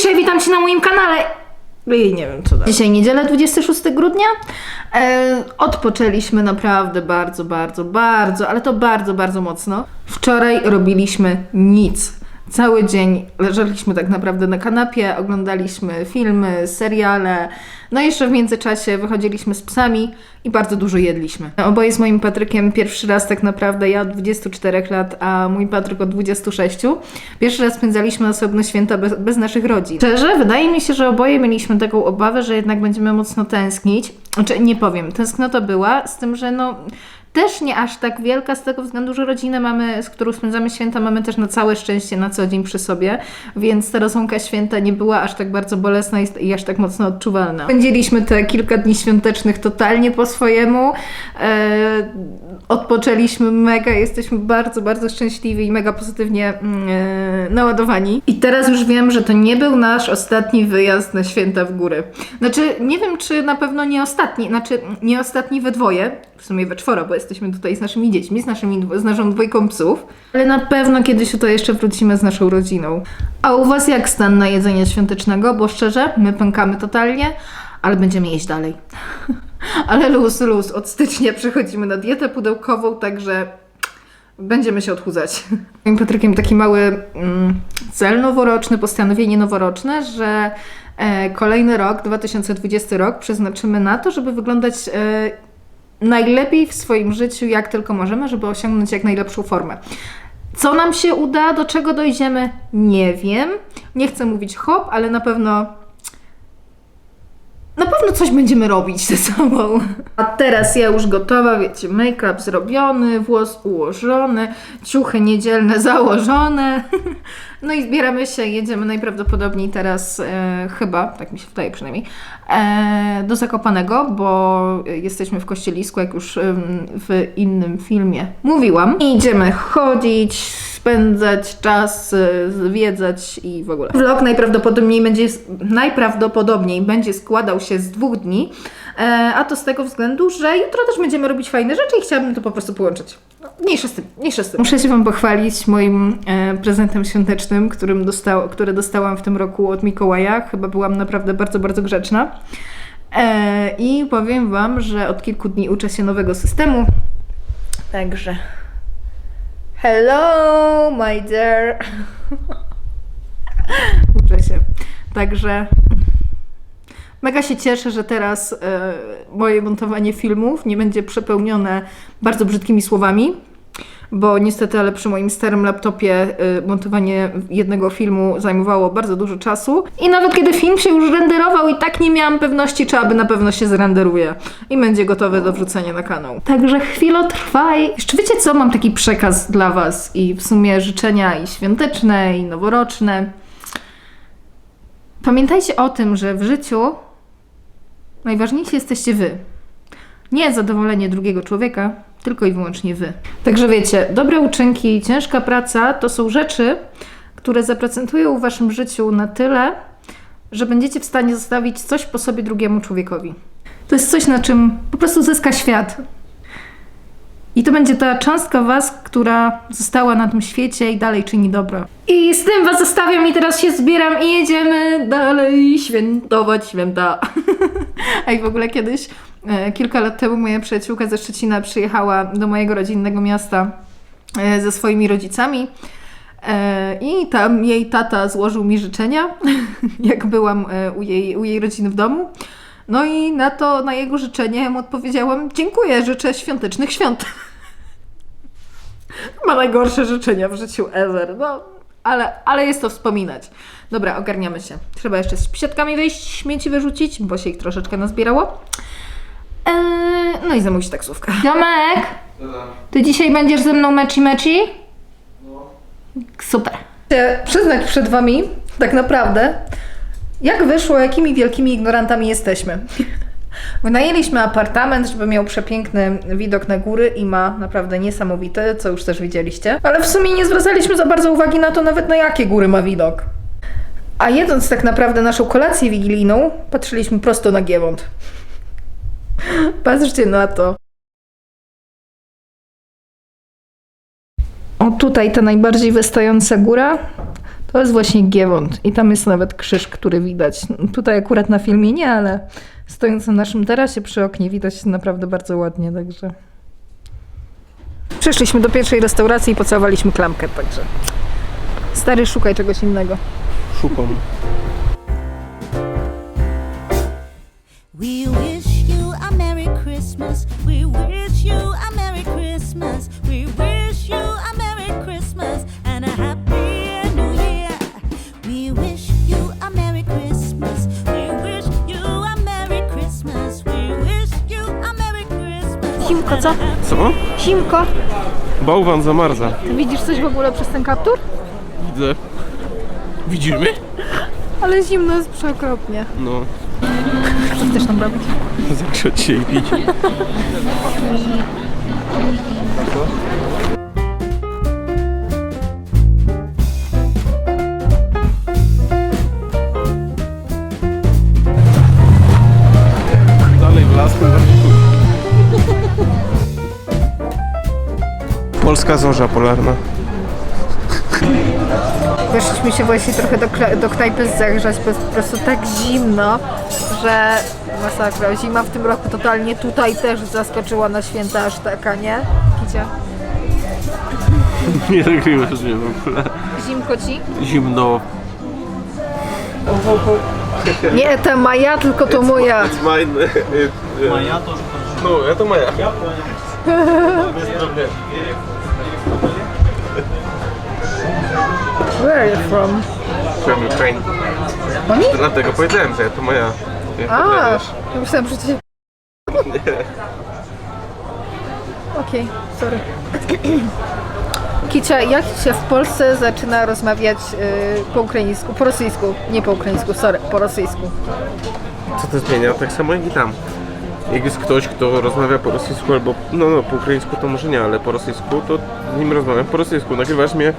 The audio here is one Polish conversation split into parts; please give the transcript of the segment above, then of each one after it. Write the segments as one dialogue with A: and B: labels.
A: Dzisiaj witam Cię na moim kanale. I nie wiem co dalej. Dzisiaj niedziela 26 grudnia. E, odpoczęliśmy naprawdę bardzo, bardzo, bardzo, ale to bardzo, bardzo mocno. Wczoraj robiliśmy nic. Cały dzień leżeliśmy tak naprawdę na kanapie, oglądaliśmy filmy, seriale. No i jeszcze w międzyczasie wychodziliśmy z psami i bardzo dużo jedliśmy. Oboje z moim Patrykiem pierwszy raz tak naprawdę, ja od 24 lat, a mój Patryk od 26. Pierwszy raz spędzaliśmy osobne święta bez, bez naszych rodzin. Szczerze, wydaje mi się, że oboje mieliśmy taką obawę, że jednak będziemy mocno tęsknić. Znaczy, nie powiem, tęsknota była, z tym, że no też nie aż tak wielka z tego względu, że rodzinę mamy, z którą spędzamy święta, mamy też na całe szczęście na co dzień przy sobie, więc ta rozłąka święta nie była aż tak bardzo bolesna i- aż tak mocno odczuwalna. Spędziliśmy te kilka dni świątecznych totalnie po swojemu. E, odpoczęliśmy mega, jesteśmy bardzo, bardzo szczęśliwi i mega pozytywnie mm, e, naładowani. I teraz już wiem, że to nie był nasz ostatni wyjazd na święta w góry. Znaczy, nie wiem, czy na pewno nie ostatni, znaczy nie ostatni we dwoje, w sumie we czworo, bo jesteśmy tutaj z naszymi dziećmi, z, naszymi, z naszą dwójką psów, ale na pewno kiedyś tutaj jeszcze wrócimy z naszą rodziną. A u Was jak stan na jedzenie świątecznego? Bo szczerze, my pękamy totalnie, ale będziemy jeść dalej. ale luz, luz, od stycznia przechodzimy na dietę pudełkową, także będziemy się odchudzać. Moim Patrykiem taki mały mm, cel noworoczny, postanowienie noworoczne, że e, kolejny rok, 2020 rok, przeznaczymy na to, żeby wyglądać e, najlepiej w swoim życiu, jak tylko możemy, żeby osiągnąć jak najlepszą formę. Co nam się uda, do czego dojdziemy, nie wiem. Nie chcę mówić hop, ale na pewno na pewno coś będziemy robić ze sobą. A teraz ja już gotowa, wiecie, make-up zrobiony, włos ułożony, ciuchy niedzielne założone. No i zbieramy się, jedziemy najprawdopodobniej teraz e, chyba, tak mi się wydaje przynajmniej, e, do Zakopanego, bo jesteśmy w Kościelisku, jak już em, w innym filmie mówiłam. I idziemy chodzić, spędzać czas, e, zwiedzać i w ogóle. Vlog najprawdopodobniej będzie, najprawdopodobniej będzie składał się z dwóch dni, e, a to z tego względu, że jutro też będziemy robić fajne rzeczy i chciałabym to po prostu połączyć. No, mniejsza z tym, mniejsza z tym. Muszę się Wam pochwalić moim e, prezentem świątecznym, którym dostał, który dostałam w tym roku od Mikołaja. Chyba byłam naprawdę bardzo, bardzo grzeczna. E, I powiem Wam, że od kilku dni uczę się nowego systemu. Także. Hello, my dear. uczę się. Także. Mega się cieszę, że teraz e, moje montowanie filmów nie będzie przepełnione bardzo brzydkimi słowami, bo niestety, ale przy moim starym laptopie e, montowanie jednego filmu zajmowało bardzo dużo czasu. I nawet kiedy film się już renderował, i tak nie miałam pewności, czy aby na pewno się zrenderuje i będzie gotowy do wrzucenia na kanał. Także chwilę trwaj. Jeszcze wiecie co? Mam taki przekaz dla Was i w sumie życzenia i świąteczne, i noworoczne. Pamiętajcie o tym, że w życiu najważniejsi jesteście wy. Nie zadowolenie drugiego człowieka, tylko i wyłącznie wy. Także wiecie, dobre uczynki ciężka praca to są rzeczy, które zaprocentują w waszym życiu na tyle, że będziecie w stanie zostawić coś po sobie drugiemu człowiekowi. To jest coś, na czym po prostu zyska świat. I to będzie ta cząstka was, która została na tym świecie i dalej czyni dobro. I z tym was zostawiam i teraz się zbieram i jedziemy dalej świętować święta. A i w ogóle kiedyś, e, kilka lat temu moja przyjaciółka ze Szczecina przyjechała do mojego rodzinnego miasta e, ze swoimi rodzicami. E, I tam jej tata złożył mi życzenia, jak byłam u jej, u jej rodziny w domu. No i na to, na jego życzenie mu odpowiedziałam: Dziękuję, życzę świątecznych świąt. Ma najgorsze życzenia w życiu ever. No, ale, ale jest to wspominać. Dobra, ogarniamy się. Trzeba jeszcze z psiatkami wyjść, śmieci wyrzucić, bo się ich troszeczkę nazbierało. Eee, no i zamówić taksówkę. Domek, ty dzisiaj będziesz ze mną meci meci? Super. Chcę przyznać przed wami, tak naprawdę, jak wyszło, jakimi wielkimi ignorantami jesteśmy. Wynajęliśmy apartament, żeby miał przepiękny widok na góry i ma naprawdę niesamowity, co już też widzieliście. Ale w sumie nie zwracaliśmy za bardzo uwagi na to nawet na jakie góry ma widok. A jedząc tak naprawdę naszą kolację wigilijną, patrzyliśmy prosto na Giewont. Patrzcie na to. O tutaj ta najbardziej wystająca góra To jest właśnie Giewont i tam jest nawet krzyż, który widać. Tutaj akurat na filmie nie, ale stojąc na naszym tarasie przy oknie widać naprawdę bardzo ładnie, także... Przyszliśmy do pierwszej restauracji i pocałowaliśmy klamkę, także... Stary, szukaj czegoś innego.
B: Szukam.
C: We wish you a Merry Christmas. We wish you
A: Zimko, co?
B: Co?
A: Zimko!
B: Bałwan zamarza.
A: Ty widzisz coś w ogóle przez ten kaptur?
B: Widzę. Widzisz mnie?
A: Ale zimno jest przeokropnie.
B: No.
A: Co chcesz tam robić?
B: Zagrzać się i pić. Polska zorza polarna.
A: Weszliśmy się właśnie trochę do, kle- do knajpy zagrzać, bo jest po prostu tak zimno, że masakra. Zima w tym roku totalnie tutaj też zaskoczyła na święta aż taka, nie? Kicia.
B: Nie nagrywasz mnie w ogóle.
A: Zimko ci?
B: Zimno.
A: Nie ta Maja, tylko to moja.
B: It's mine. Maja to No, это моя.
A: Where are you from?
B: From Ukraine.
A: Oni?
B: Dlatego powiedziałem, że to moja. Jak
A: A, ja myślałam, że cię... Okej, sorry. Kicia, jak się w Polsce zaczyna rozmawiać y, po ukraińsku, po rosyjsku, nie po ukraińsku, sorry, po rosyjsku.
B: Co to zmienia? Tak samo jak i tam. Jak jest ktoś, kto rozmawia po rosyjsku albo, no, no po ukraińsku to może nie, ale po rosyjsku, to z nim rozmawiam po rosyjsku. Nagrywasz mnie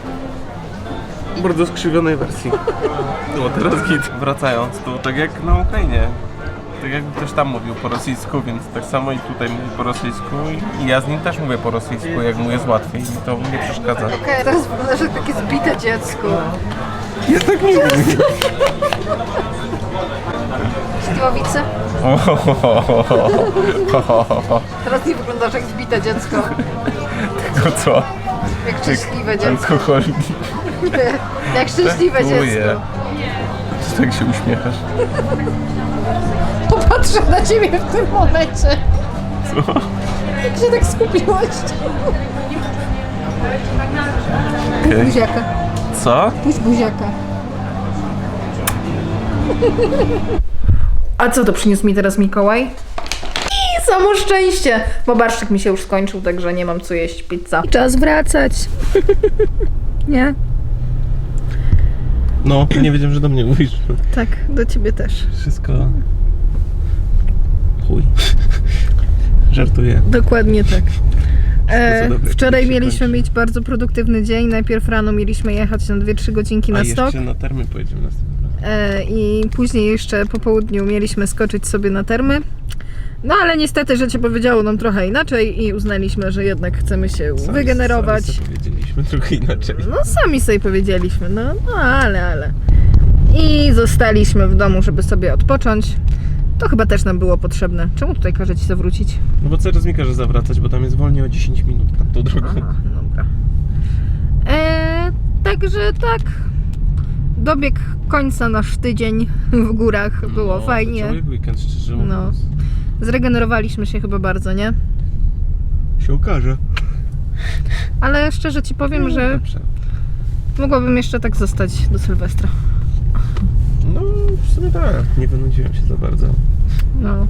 B: bardzo skrzywionej wersji. No teraz git. Wracając, to tak jak na Ukrainie. Tak jakby ktoś tam mówił po rosyjsku, więc tak samo i tutaj mówi po rosyjsku i ja z nim też mówię po rosyjsku, jak mu jest łatwiej i to mi nie przeszkadza.
A: Okej, teraz wyglądasz jak takie zbite dziecko.
B: Ja tak nie mówię.
A: Śliwowice? Teraz nie wyglądasz jak zbite dziecko.
B: To co?
A: Jak szczęśliwe dziecko.
B: Alkoholik.
A: Jak szczęśliwe dziecko.
B: Co tak się uśmiechasz?
A: Popatrzę na ciebie w tym momencie.
B: Co?
A: Jak się tak skupiłaś.
B: Okej.
A: Buziaka.
B: Co?
A: Puść buziaka. A co to przyniósł mi teraz Mikołaj? I samo szczęście, bo barszczyk mi się już skończył, także nie mam co jeść pizza. Czas wracać. nie?
B: No, nie wiedziałem, że do mnie mówisz.
A: Tak, do ciebie też.
B: Wszystko... Chuj. Żartuję.
A: Dokładnie tak. E,
B: dobre,
A: wczoraj mieliśmy mieć bardzo produktywny dzień. Najpierw rano mieliśmy jechać na 2-3 godzinki na
B: A
A: stok.
B: jeszcze na termy pojedziemy następnym razem.
A: E, I później jeszcze po południu mieliśmy skoczyć sobie na termy. No ale niestety życie powiedziało nam trochę inaczej i uznaliśmy, że jednak chcemy się
B: Sami-
A: wygenerować.
B: Sami sobie powiedzieliśmy trochę inaczej.
A: No sami sobie powiedzieliśmy, no, no ale, ale. I zostaliśmy w domu, żeby sobie odpocząć. To chyba też nam było potrzebne. Czemu tutaj każe ci zawrócić?
B: No bo cały czas mi każe zawracać, bo tam jest wolniej o 10 minut tam tą drogą.
A: Aha, dobra. E, także tak. Dobieg końca nasz tydzień w górach. Było
B: No,
A: fajnie.
B: Cały weekend, szczerze
A: No.
B: mówiąc.
A: Zregenerowaliśmy się chyba bardzo, nie?
B: Się okaże.
A: Ale szczerze ci powiem, że
B: Dobrze.
A: mogłabym jeszcze tak zostać do Sylwestra.
B: No, w sumie tak. Nie wynudziłem się za bardzo.
A: No.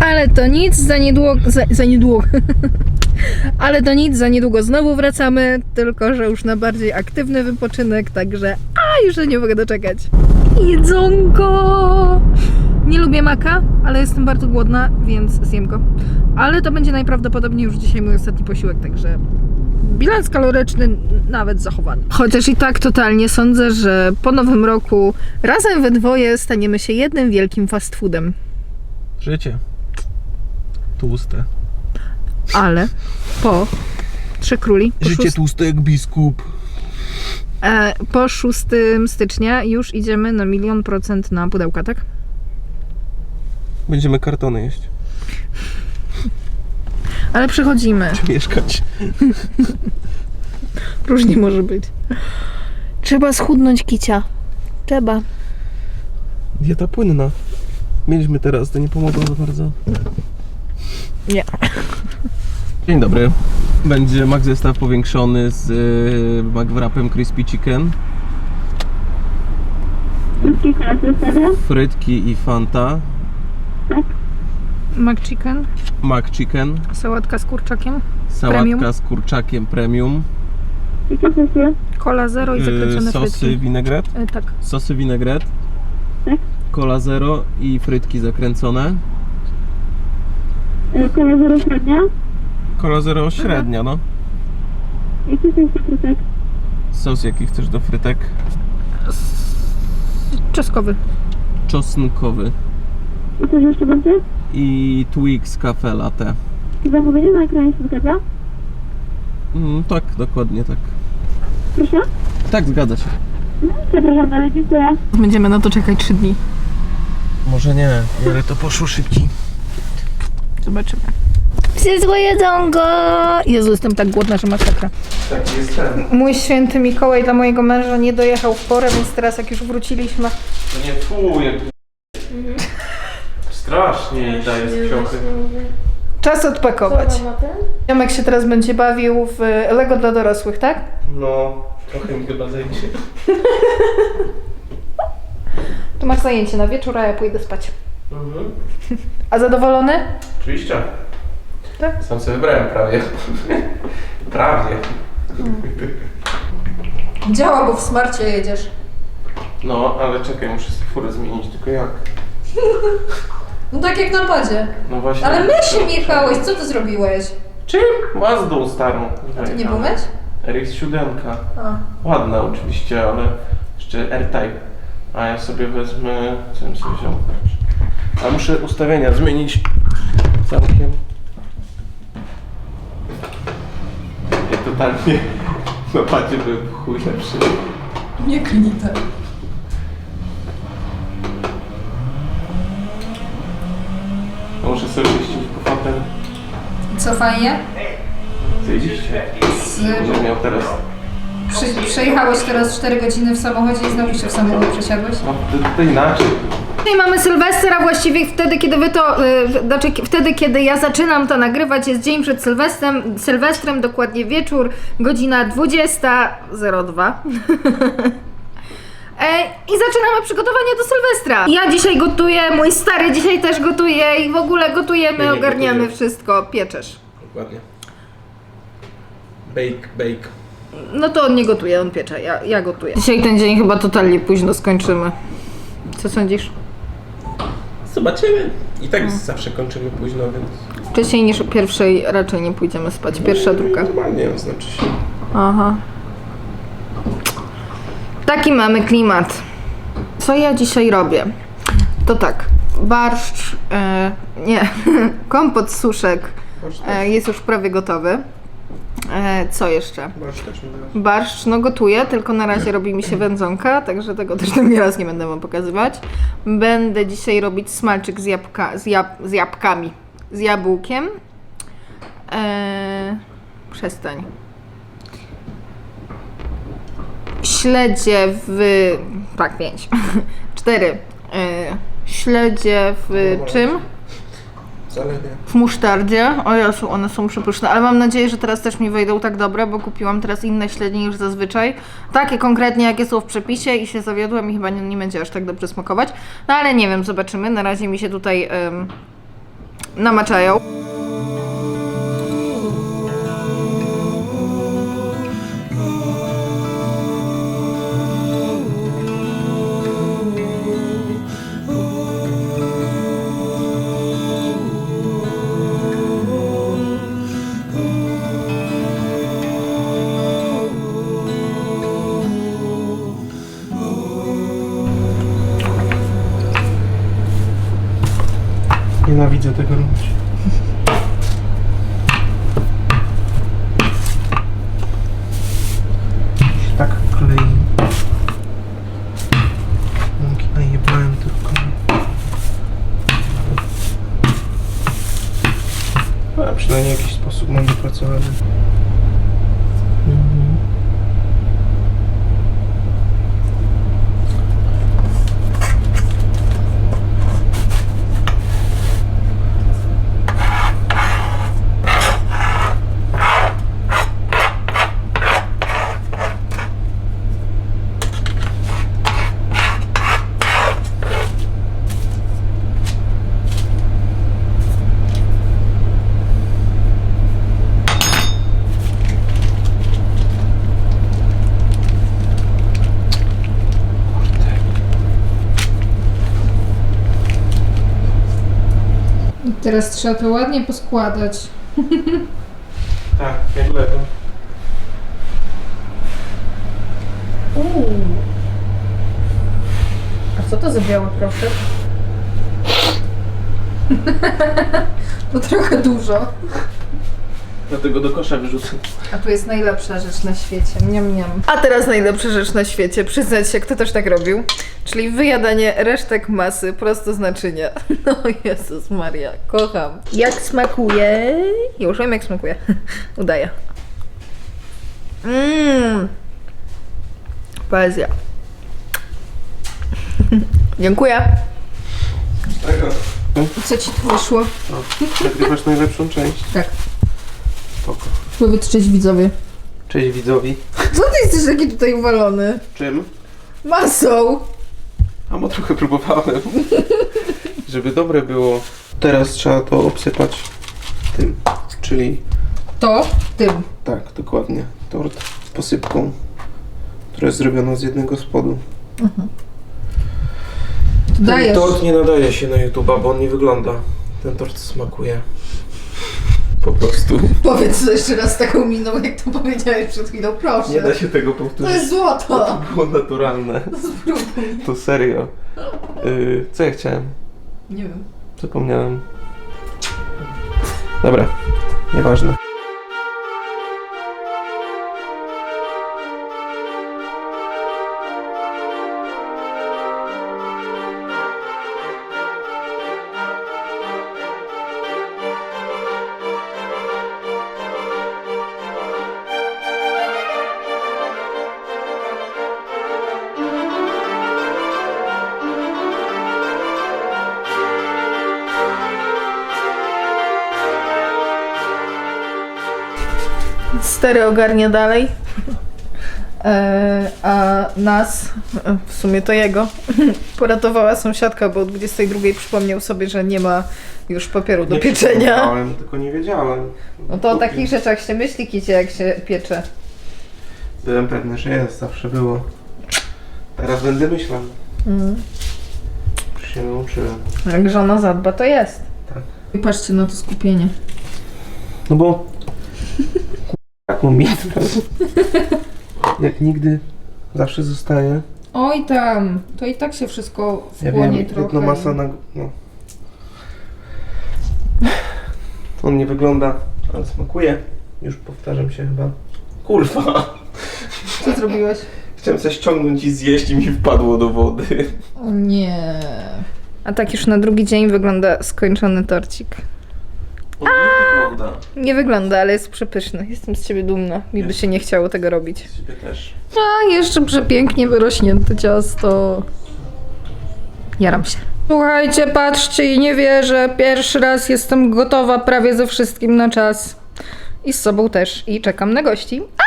A: Ale to nic, za niedługo. Za, za niedługo. Ale to nic, za niedługo znowu wracamy, tylko że już na bardziej aktywny wypoczynek, także. A już się nie mogę doczekać. Jedzonko! Nie lubię maka, ale jestem bardzo głodna, więc zjem go. Ale to będzie najprawdopodobniej już dzisiaj mój ostatni posiłek, także bilans kaloryczny nawet zachowany. Chociaż i tak totalnie sądzę, że po nowym roku razem we dwoje staniemy się jednym wielkim fast foodem.
B: Życie. Tłuste.
A: Ale po Trzy Króli, po,
B: Życie
A: szóst...
B: tłuste jak biskup.
A: E, po 6 stycznia już idziemy na milion procent na pudełka, tak?
B: Będziemy kartony jeść.
A: Ale przechodzimy.
B: Mieszkać.
A: Różnie może być. Trzeba schudnąć kicia. Trzeba.
B: Dieta płynna. Mieliśmy teraz, to nie pomogło za bardzo.
A: Nie.
B: Dzień dobry. Będzie Mac zestaw powiększony z y, McWrapem Crispy Chicken,
D: Wszystkie klasy wtedy?
B: frytki i Fanta,
A: McChicken,
B: Mac Chicken,
A: sałatka z kurczakiem,
B: sałatka
A: Premium.
B: z kurczakiem premium,
D: Jakie sosy?
A: cola zero i
B: y,
A: zakręcone
B: sosy
A: frytki.
B: vinaigrette,
A: E, tak.
B: sosy vinaigrette,
D: Tak.
B: cola zero i frytki zakręcone.
D: E, Kola zero średnia?
B: Cola zero średnia, no.
D: Jakie sosy frytek?
B: Sos jaki chcesz do frytek?
A: Czeskowy.
B: Czosnkowy
D: I coś jeszcze będzie?
B: i Twix Cafe Latte.
D: Zamówienie na ekranie się zgadza?
B: Mm, tak, dokładnie tak.
D: Proszę?
B: Tak, zgadza się.
D: Przepraszam, ale dziękuję.
A: Będziemy na to czekać 3 dni.
B: Może nie, ale to poszło szybciej.
A: Zobaczymy. Wszystko jedzonko! Jezu, jestem tak głodna, że masakra.
B: Tak, jest ten.
A: Mój święty Mikołaj dla mojego męża nie dojechał w porę, więc teraz jak już wróciliśmy...
B: To nie twój, jak... Strasznie daje z.
A: Czas odpakować. Jamek się teraz będzie bawił w Lego dla dorosłych, tak?
B: No, trochę mi chyba zajdzie.
A: Tu masz zajęcie na wieczór, a ja pójdę spać.
B: Mhm.
A: A zadowolony?
B: Oczywiście.
A: Tak?
B: Sam sobie wybrałem prawie. prawie.
A: Działa, bo w smarcie jedziesz.
B: No, ale czekaj, muszę sobie furę zmienić, tylko jak?
E: No tak jak na padzie.
B: No właśnie.
E: Ale my się jechałeś, co ty zrobiłeś?
B: Czym? Mazdą starą.
E: Ty nie byłeś?
B: RX-7.
E: A.
B: Ładna oczywiście, ale jeszcze R-Type. A ja sobie wezmę... Co bym sobie wziął? A muszę ustawienia zmienić całkiem. Ja totalnie na padzie byłem chuj lepszy.
E: Nie klnij tak.
B: A Muszę sobie czyścić po fotel.
E: Co fajnie?
B: Zjedziście.
E: Z...
B: Że miał teraz...
E: Prze... Przejechałeś teraz 4 godziny w samochodzie i znowu się w samochód przesiadłeś?
B: No to, to inaczej.
A: Dzisiaj mamy Sylwester, a właściwie wtedy, kiedy wy to, y, znaczy wtedy, kiedy ja zaczynam to nagrywać, jest dzień przed Sylwestrem, Sylwestrem dokładnie wieczór, godzina 20.02. E, I zaczynamy przygotowanie do Sylwestra. Ja dzisiaj gotuję, mój stary dzisiaj też gotuje i w ogóle gotujemy,
B: nie
A: ogarniamy
B: gotuję.
A: wszystko, pieczesz.
B: Dokładnie. Bake, bake.
A: No to on nie gotuje, on piecze, ja, ja gotuję. Dzisiaj ten dzień chyba totalnie późno skończymy. Co sądzisz?
B: Zobaczymy. I tak zawsze kończymy późno, więc...
A: Wcześniej niż o pierwszej raczej nie pójdziemy spać, pierwsza, druga.
B: Normalnie, znaczy się.
A: Aha. Taki mamy klimat. Co ja dzisiaj robię? To tak, barszcz, e, nie, kompot z suszek e, jest już prawie gotowy. E, co jeszcze?
B: Też.
A: Barszcz, no gotuję, tylko na razie robi mi się wędzonka, także tego też drugi raz nie będę wam pokazywać. Będę dzisiaj robić smalczyk z, jabłka, z, jab, z jabłkami, z jabłkiem. Eee, przestań. Śledzie w... tak, pięć. Cztery. Eee, śledzie w czym?
B: Wcale nie.
A: W musztardzie. O Jezu, one są przepyszne, ale mam nadzieję, że teraz też mi wejdą tak dobre, bo kupiłam teraz inne śledzie niż zazwyczaj. Takie konkretnie, jakie są w przepisie i się zawiodłam i chyba nie, nie będzie aż tak dobrze smakować. No ale nie wiem, zobaczymy. Na razie mi się tutaj em, namaczają.
E: Trzeba to ładnie poskładać.
B: Tak, jak lepiej.
A: Uuu. A co to za biały proszek?
E: To trochę dużo.
B: Dlatego do kosza wyrzucę.
E: A tu jest najlepsza rzecz na świecie. Miam, miam.
A: A teraz najlepsza rzecz na świecie, przyznać się, kto też tak robił, czyli wyjadanie resztek masy prosto z naczynia. No Jezus Maria, kocham. Jak smakuje? Już wiem jak smakuje. Udaję. Mmm. Poezja. Dziękuję.
B: Tego.
E: Co ci tu wyszło?
B: Nagrywasz najlepszą część?
E: Tak. Powiedz cześć widzowie.
B: Cześć widzowi.
E: Co ty jesteś taki tutaj uwalony?
B: Czym?
E: Masą!
B: A bo trochę próbowałem. Żeby dobre było. Teraz trzeba to obsypać tym, czyli
E: To tym.
B: tak, dokładnie. Tort z posypką, która jest zrobiona z jednego spodu. Ten
E: Dajesz.
B: tort nie nadaje się na YouTube'a, bo on nie wygląda. Ten tort smakuje. Po prostu.
E: Powiedz to jeszcze raz z taką miną, jak to powiedziałeś przed chwilą, proszę.
B: Nie da się tego
E: To
B: powtórzyć.
E: jest
B: To
E: złoto!
B: było naturalne.
E: Spróbuj.
B: To serio. Yy, co ja chciałem?
E: Nie wiem.
B: Zapomniałem. Dobra, nieważne.
A: Stary ogarnia dalej. E, a nas, e, w sumie to jego, poratowała sąsiadka, bo o 22 przypomniał sobie, że nie ma już papieru do
B: Nie
A: pieczenia.
B: przygotowałem, tylko nie wiedziałem.
A: No to o takich rzeczach się myśli, kicie, jak się piecze.
B: Byłem pewny, że jest, zawsze było. Teraz będę myślał.
A: Mm.
B: Już się nauczyłem.
A: Jak żona zadba, to jest.
E: I patrzcie na to skupienie.
B: No bo... Taką. Jak nigdy zawsze zostaje.
E: Oj tam, to i tak się wszystko
B: Ja
E: wchłonie
B: wiem,
E: trochę.
B: jedno masa na... No. On nie wygląda, ale smakuje. Już powtarzam się chyba. Kurwa!
E: Co zrobiłeś?
B: Chciałem coś ściągnąć i zjeść i mi wpadło do wody.
E: O nie.
A: A tak już na drugi dzień wygląda skończony torcik.
B: Wygląda.
A: Nie wygląda, ale jest przepyszny. Jestem z ciebie dumna. Mi by
B: Jest.
A: się nie chciało tego robić.
B: Ciebie też.
E: A, jeszcze przepięknie wyrośnięte ciasto.
A: Jaram się.
E: Słuchajcie, patrzcie i nie wierzę. Pierwszy raz jestem gotowa prawie ze wszystkim na czas.
A: I z sobą też. I czekam na gości. A!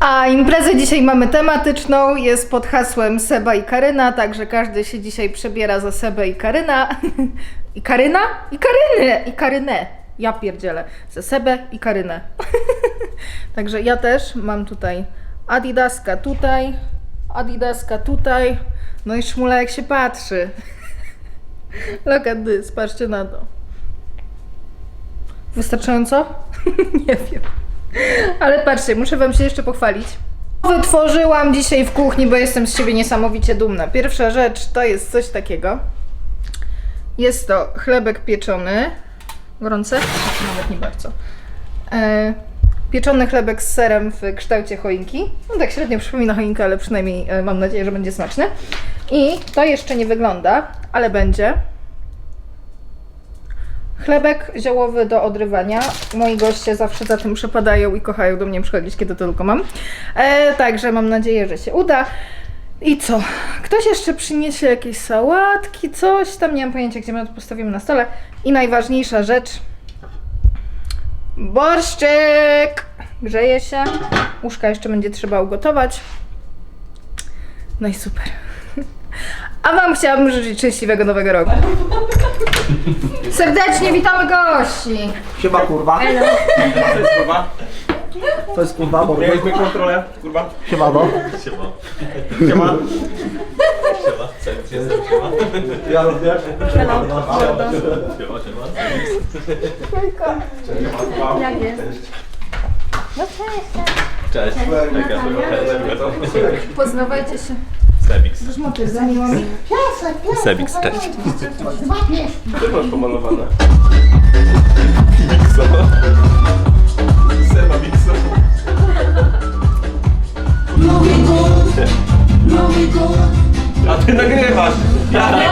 A: A imprezę dzisiaj mamy tematyczną. Jest pod hasłem Seba i Karyna, także każdy się dzisiaj przebiera za Sebę i Karyna. I Karyna? I Karynę! I Karynę. Ja pierdzielę. Za Sebę i Karynę. także ja też mam tutaj Adidaska tutaj, Adidaska tutaj. No i szmula jak się patrzy. Look at this, patrzcie na to. Wystarczająco? Nie wiem. Ale patrzcie, muszę Wam się jeszcze pochwalić. Wytworzyłam dzisiaj w kuchni, bo jestem z siebie niesamowicie dumna. Pierwsza rzecz to jest coś takiego. Jest to chlebek pieczony. Gorący? Nawet nie bardzo. E, pieczony chlebek z serem w kształcie choinki. No tak średnio przypomina choinkę, ale przynajmniej e, mam nadzieję, że będzie smaczny. I to jeszcze nie wygląda, ale będzie. Chlebek ziołowy do odrywania. Moi goście zawsze za tym przepadają i kochają do mnie przychodzić, kiedy to tylko mam. E, także mam nadzieję, że się uda. I co? Ktoś jeszcze przyniesie jakieś sałatki, coś tam, nie mam pojęcia, gdzie my to postawimy na stole. I najważniejsza rzecz. Borszczyk! Grzeje się. Łóżka jeszcze będzie trzeba ugotować. No i super. A Wam chciałabym życzyć szczęśliwego nowego roku. Serdecznie witamy gości!
F: Siema kurwa.
B: To jest kurwa.
F: To jest kurwa, bo
B: Mieliśmy kontrolę, kurwa.
F: siema no.
B: Siema.
F: Ja również.
A: Poznawajcie się.
G: Sebix.
A: Miło mi.
G: Sebix, cześć.
B: Ty masz pomalowane. Mikso. A ty nagrywasz! Ja nie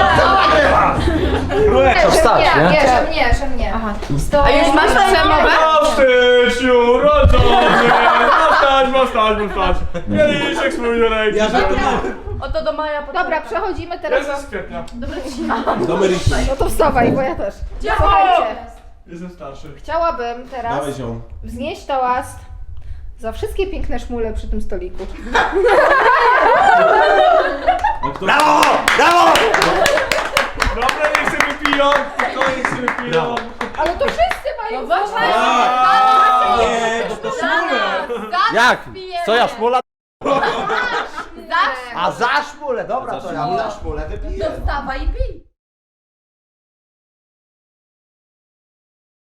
F: To wstać, nie?
A: Nie, że mnie, że mnie. Aha.
E: A już masz przemowę?
B: O styczniu, rodzony! Ma stać, ma stać, ma stać! Kieliszek swój do ręki. Ja
E: Oto do maja. Dobra, przechodzimy teraz
B: Jestem z kwietnia.
A: No to wstawaj, bo ja też. Słuchajcie,
B: Jestem starszy.
A: chciałabym teraz wznieść toast za wszystkie piękne szmule przy tym stoliku.
F: Brawo! Brawo!
B: Dobra, niech sobie wypiją! To niech sobie wypiją!
A: Ale to wszyscy mają no
F: Nie, bo to szmule. Jak? Co ja szmula? A za szmulę, dobra to ja za szmulę wypiję.
E: Wstawaj i pij.